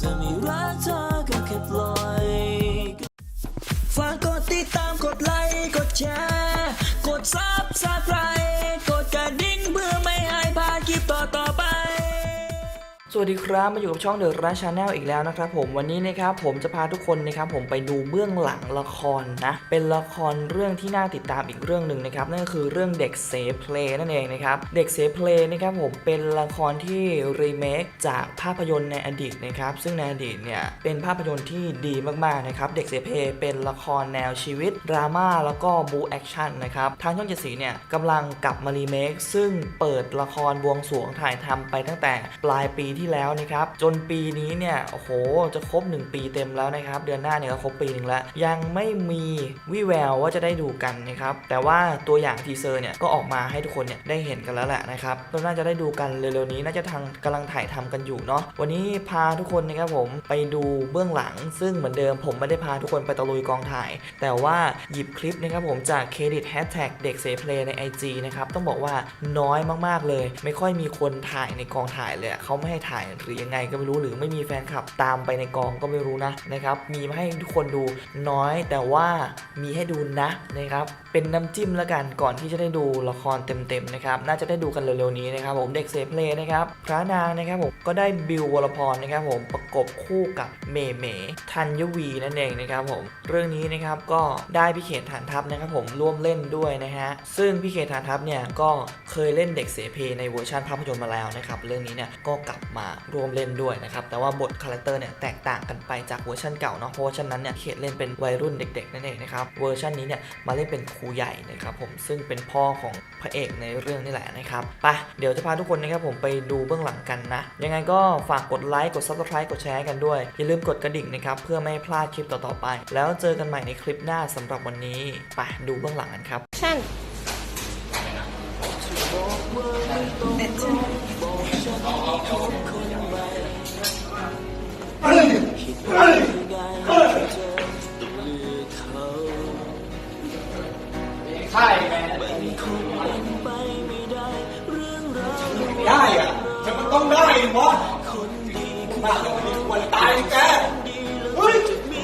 to me วัสดีครับมาอยู่กับช่องเดอะราชาแนลอีกแล้วนะครับผมวันนี้นะครับผมจะพาทุกคนนะครับผมไปดูเบื้องหลังละครนะเป็นละครเรื่องที่น่าติดตามอีกเรื่องหนึ่งนะครับนั่นก็คือเรื่องเด็กเซเพลนั่นเองนะครับเด็กเซเพลนะครับผมเป็นละครที่รีเมคจากภาพยนตร์ในอดีตนะครับซึ่งในอดีตเนี่ยเป็นภาพยนตร์ที่ดีมากๆนะครับเด็กเซเพลเป็นละครแนวชีวิตดราม่าแล้วก็บูแอคชั่นนะครับทางช่องเจ็ดสีเนี่ยกำลังกลับมารีเมคซึ่งเปิดละครบวงสรวงถ่ายทำไปตั้งแต่ปลายปีที่แล้วนะครับจนปีนี้เนี่ยโอ้โหจะครบ 1 ปีเต็มแล้วนะครับ เดือนหน้าเนี่ยก็ครบปีหนึ่งแล้ว ยังไม่มีวิแววว่าจะได้ดูกันนะครับแต่ว่าตัวอย่างทีเซอร์เนี่ยก็ออกมาให้ทุกคนเนี่ยได้เห็นกันแล้วแหละนะครับก็น่าจะได้ดูกันเร็วๆนี้น่าจะทางกำลังถ่ายทำกันอยู่เนาะวันนี้พาทุกคนนะครับผมไปดูเบื้องหลัง ซึ่งเหมือนเดิมผมไม่ได้พาทุกคนไปตะลุยกองถ่าย แต่ว่าหยิบคลิปนะครับผมจากเครดิตแฮชแท็กเด็กเซเพลใน IG นะครับต้องบอกว่าน้อยมากๆเลย ไม่ค่อยมีคนถ่ายในกองถ่ายเลยเขาไม่ให้ถ่ายหรือยังไงก็ไม่รู้หรือไม่มีแฟนคลับตามไปในกองก็ไม่รู้นะนะครับมีมาให้ทุกคนดูน้อยแต่ว่ามีให้ดูนะนะครับเป็นน้ำจิ้มแล้วกันก่อนที่จะได้ดูละครเต็มๆนะครับน่าจะได้ดูกันเร็วๆนี้นะครับผมเด็กเซเพลนะครับพระนางนะครับผมก็ได้บิววรพรนะครับผมประกบคู่กับเมเมธัญวีนั่นเองนะครับผมเรื่องนี้นะครับก็ได้พี่เขตฐานทัพนะครับผมร่วมเล่นด้วยนะฮะซึ่งพี่เขตฐานทัพเนี่ยก็เคยเล่นเด็กเสเพในเวอร์ชันภาพยนตร์มาแล้วนะครับเรื่องนี้เนี่ยก็กลับมาร่วมเล่นด้วยนะครับ แต่ว่าบทคาแรคเตอร์เนี่ยแตกต่างกันไปจากเวอร์ชันเก่าเนาะเพราะว่าเวอร์ชันนั้นเนี่ยเขตเล่นเป็นวัยรุ่นเด็กๆนั่นเองนะครับเวอร์ชันนี้เนี่ยมาเล่นเป็นครูใหญ่นะครับผมซึ่งเป็นพ่อของพระเอกในเรื่องนี่แหละนะครับไปเดี๋ยวจะพาทุกคนนะครับผมไปดูเบื้องหลังกันนะ ยังไงก็ฝากกดไลค์กด subscribe กดแชร์กันด้วย อย่าลืมกดกระดิ่งนะครับเพื่อไม่พลาดคลิปต่อๆไป แล้วเจอกันใหม่ในคลิปหน้าสำหรับวันนี้ไปดูเบื้องหลังกันครับชั่น ใช่ไงได้อะแต่มันต้องได้ดิวะมากจะมีวันตายแกเฮ้ย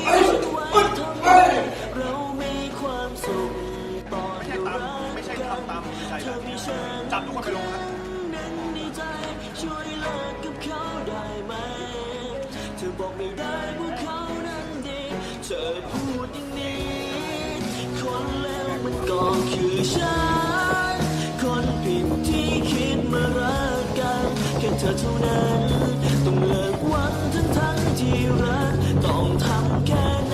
เฮ้ยเฮ้ยไม่ใช่ตามไม่ใช่ทำตามใจแบบจับทุกคนไปลงครับ ช่วยเขาได้ไหม เธอบอกไม่ได้พูดอย่างนี้ คนแล้วมันก็คือฉัน คนผิดที่คิดมารักกัน แค่เธอเท่านั้น ต้องเลิกหวังทั้งทั้งที่รัก ต้องทำแค่ไหน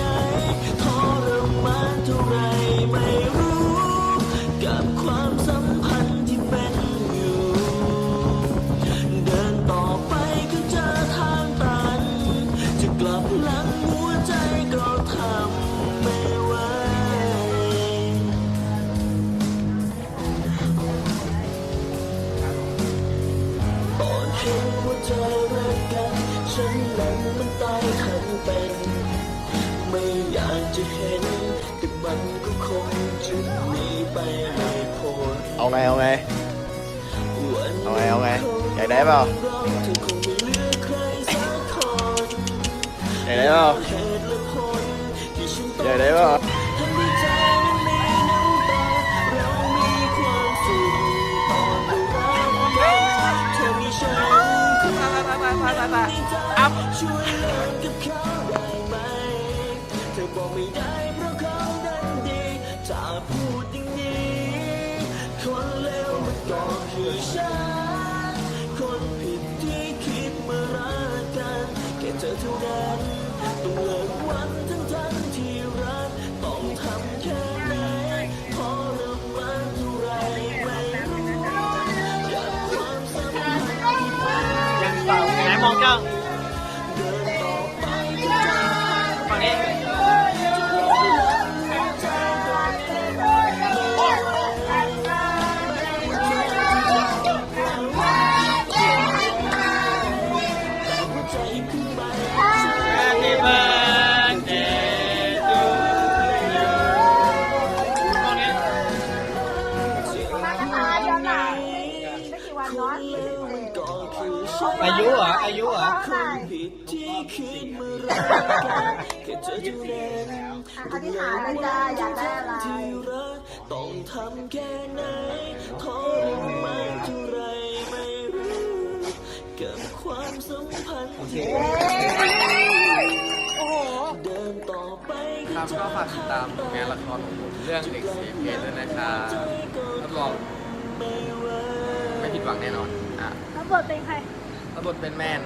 มันตายทั้งเป็น ไม่อยากจะเห็นแต่มันก็คงจะหนีไปไม่พ้นเอาไงเอาไง วันเอาไงเอาไง อยากได้เปล่า เราเธอคงไม่เหลือใครสักคนอยากได้เปล่า เหตุและผลที่ฉันต้อองยากได้เปล่า ทำให้ใจมันมีน้ำตาเรามีความสุขตอนเรารักกันเธอมีฉันคนในใจช่วยเลิก ไม่ได้เพราะเขาดันดีถ้าพูดอย่างนี้คนเลวมันก็คือฉันคนผิดที่คิดมารักกันแค่เธอเท่านั้นต้องเลิกวันทั้งทั้งที่รักต้องทำแค่ไหนทรมานเท่าไรไม่รู้อยากความสัมพันธ์ที่เป็นไหนมองเจ้า อายุเหรออายุเหรอใช่ผิดที่คืนเมื่อไรกันแค่เธอดูแลอธิษฐานเลยจ้าอยากได้อะไรที่รักต้องทำแค่ไหนทนไม่เท่าไรไม่รู้กับความสัมพันธ์ที่เดินต่อไปครับก็ฝากติดตามผลงานละครของผมเรื่องเด็กสีเพจด้วยนะครับรับรองไม่ผิดหวังแน่นอนอะแล้วบทเป็นใคร ขาบบทเป็นแมน